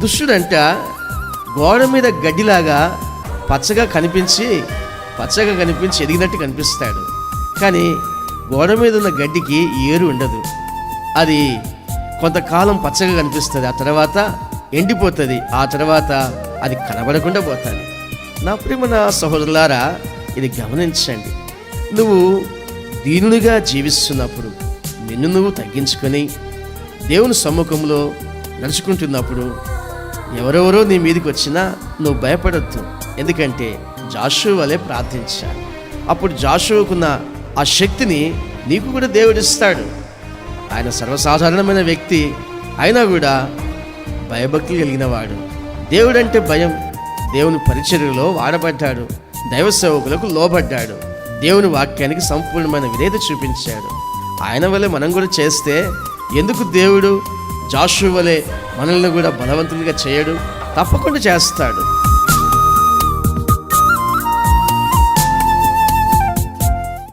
దుష్టుడంట గోడ మీద గడ్డిలాగా పచ్చగా కనిపించి పచ్చగా కనిపించి ఎదిగినట్టు కనిపిస్తాడు. కానీ గోడ మీద ఉన్న గడ్డికి ఏరు ఉండదు. అది కొంతకాలం పచ్చగా కనిపిస్తుంది ఆ తర్వాత ఎండిపోతుంది ఆ తర్వాత అది కనబడకుండా పోతుంది. నా ప్రియమైన సహోదరులారా ఇది గమనించండి. నువ్వు దీనునిగా జీవిస్తున్నప్పుడు నిన్ను నువ్వు తగ్గించుకొని దేవుని సమ్ముఖంలో నడుచుకుంటున్నప్పుడు ఎవరెవరో నీ మీదకి వచ్చినా నువ్వు భయపడద్దు. ఎందుకంటే జాషు వలె ప్రార్థించాలి అప్పుడు జాషువుకున్న ఆ శక్తిని నీకు కూడా దేవుడిస్తాడు ఆయన సర్వసాధారణమైన వ్యక్తి. అయినా కూడా భయభక్తులు కలిగినవాడు. దేవుడంటే భయం. దేవుని పరిచర్యలో వాడబడ్డాడు. దైవ సేవకులకు లోబడ్డాడు. దేవుని వాక్యానికి సంపూర్ణమైన విధేత చూపించాడు. ఆయన వల్లే మనం కూడా చేస్తే ఎందుకు దేవుడు జాషు వలె మనల్ని కూడా బలవంతులుగా చేయడు తప్పకుండా చేస్తాడు.